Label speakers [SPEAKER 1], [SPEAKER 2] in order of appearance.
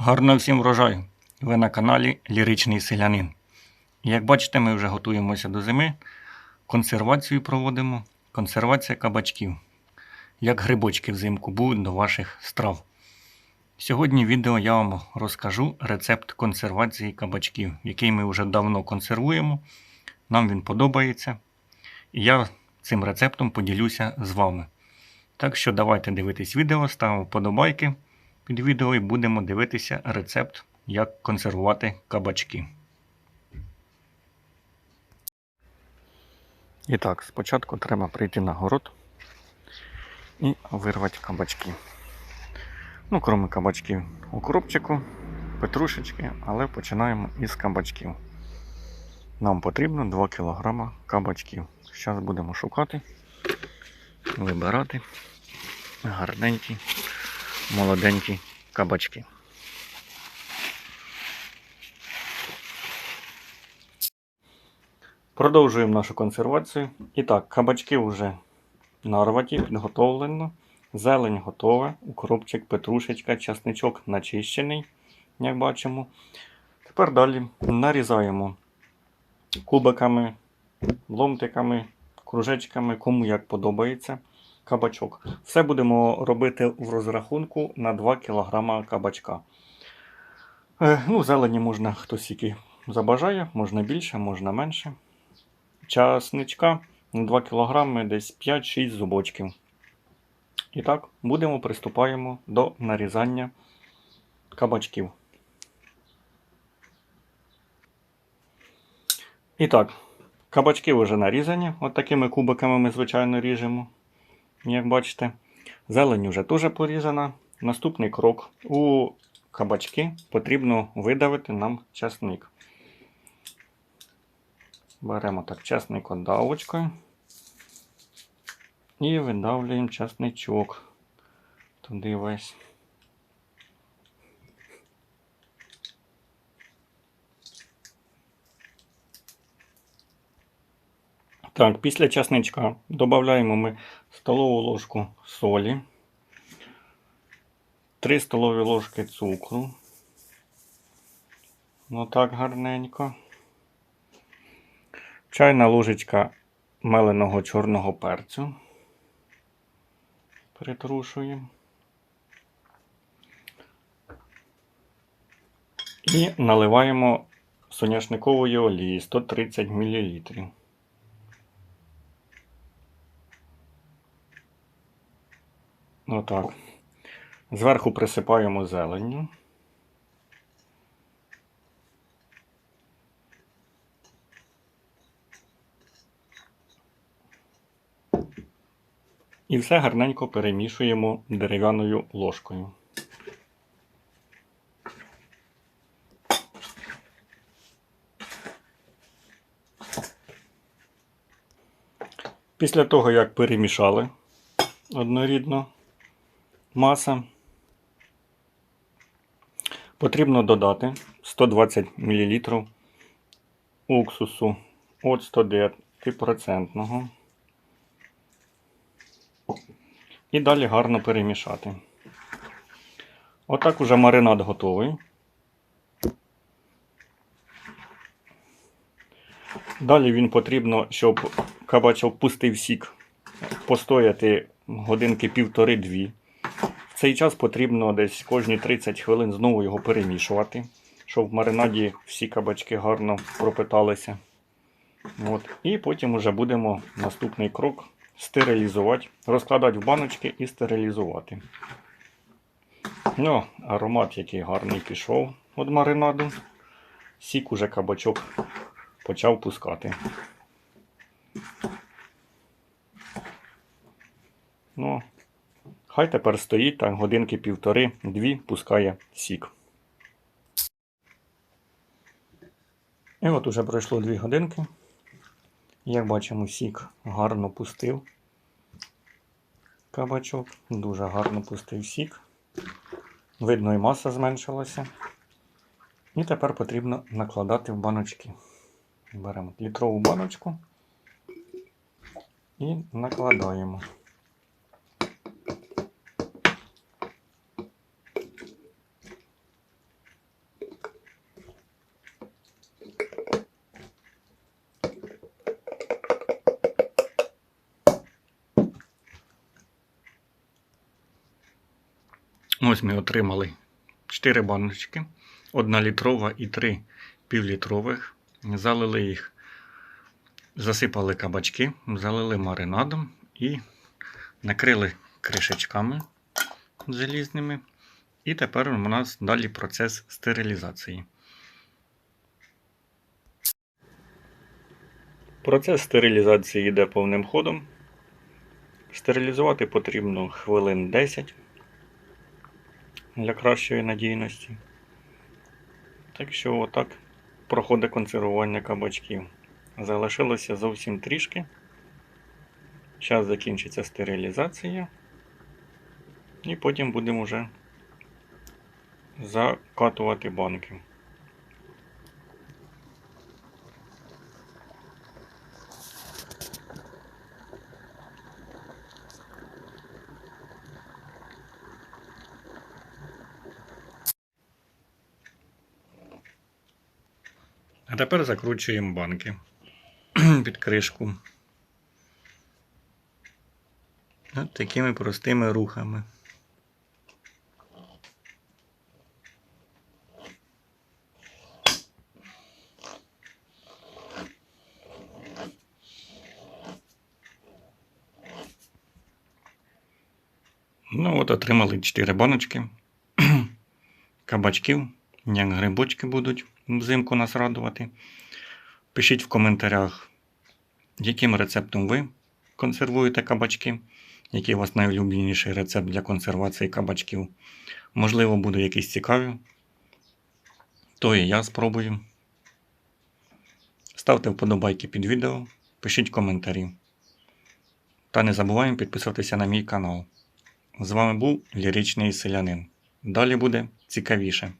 [SPEAKER 1] Гарно всім врожаю! Ви на каналі Ліричний Селянин. Як бачите, ми вже готуємося до зими. Консервацію проводимо. Консервація кабачків. Як грибочки взимку будуть до ваших страв. Сьогодні в відео я вам розкажу рецепт консервації кабачків, який ми вже давно консервуємо. Нам він подобається. І я цим рецептом поділюся з вами. Так що давайте дивитись відео, ставимо вподобайки під відео і будемо дивитися рецепт, як консервувати кабачки. І так, спочатку треба прийти на город і вирвати кабачки. Ну, крім кабачків, укропчику, петрушечки, але починаємо із кабачків. Нам потрібно 2 кг кабачків. Зараз будемо шукати, вибирати гарненькі, молоденькі кабачки. Продовжуємо нашу консервацію. І так, кабачки вже нарваті, підготовлено. Зелень готова, укропчик, петрушечка, часничок начищений, як бачимо. Тепер далі нарізаємо кубиками, ломтиками, кружечками, кому як подобається кабачок. Все будемо робити в розрахунку на 2 кг кабачка. Е, ну, Зелені можна хтось скільки забажає, можна більше, можна менше. Часничка на 2 кг десь 5-6 зубочків. І так, будемо приступаємо до нарізання кабачків. І так, кабачки вже нарізані. От такими кубиками ми, звичайно, ріжемо. Як бачите, зелень вже теж порізана. Наступний крок. У кабачки потрібно видавити нам часник. Беремо так часник отдавочкою. І видавлюємо часничок. Туди весь. Так, після часничка додаємо ми столову ложку солі, 3 столові ложки цукру. Ну так гарненько. Чайна ложечка меленого чорного перцю. Притрушуємо. І наливаємо соняшникової олії 130 мл. Отак. Зверху присипаємо зеленню. І все гарненько перемішуємо дерев'яною ложкою. Після того, як перемішали однорідно маса, потрібно додати 120 мл уксусу от 109%. І далі гарно перемішати. Отак уже маринад готовий. Далі він потрібно, щоб кабачок пустив сік, постояти годинки півтори-дві. Цей час потрібно десь кожні 30 хвилин знову його перемішувати, щоб в маринаді всі кабачки гарно пропиталися. От. І потім вже будемо наступний крок стерилізувати, розкладати в баночки і стерилізувати. Ну, аромат який гарний пішов від маринаду. Сік уже кабачок почав пускати. Ну, хай тепер стоїть так годинки півтори-дві пускає сік. І от уже пройшло дві годинки. Як бачимо, сік гарно пустив. Кабачок дуже гарно пустив сік. Видно, і маса зменшилася. І тепер потрібно накладати в баночки. Беремо літрову баночку і накладаємо. Ось ми отримали 4 баночки, 1 літрова і 3 півлітрових. Залили їх, засипали кабачки, залили маринадом і накрили кришечками залізними. І тепер у нас далі процес стерилізації. Процес стерилізації йде повним ходом. Стерилізувати потрібно хвилин 10 для кращої надійності. Так що отак проходить консервування кабачків. Залишилося зовсім трішки. Зараз закінчиться стерилізація. І потім будемо вже закатувати банки. А тепер закручуємо банки під кришку. От такими простими рухами. Ну от отримали 4 баночки кабачків, як грибочки будуть взимку нас радувати. Пишіть в коментарях, яким рецептом ви консервуєте кабачки, який у вас найулюбленіший рецепт для консервації кабачків. Можливо, буде якийсь цікавий. То і я спробую. Ставте вподобайки під відео, пишіть коментарі. Та не забуваємо підписуватися на мій канал. З вами був Ліричний Селянин. Далі буде цікавіше.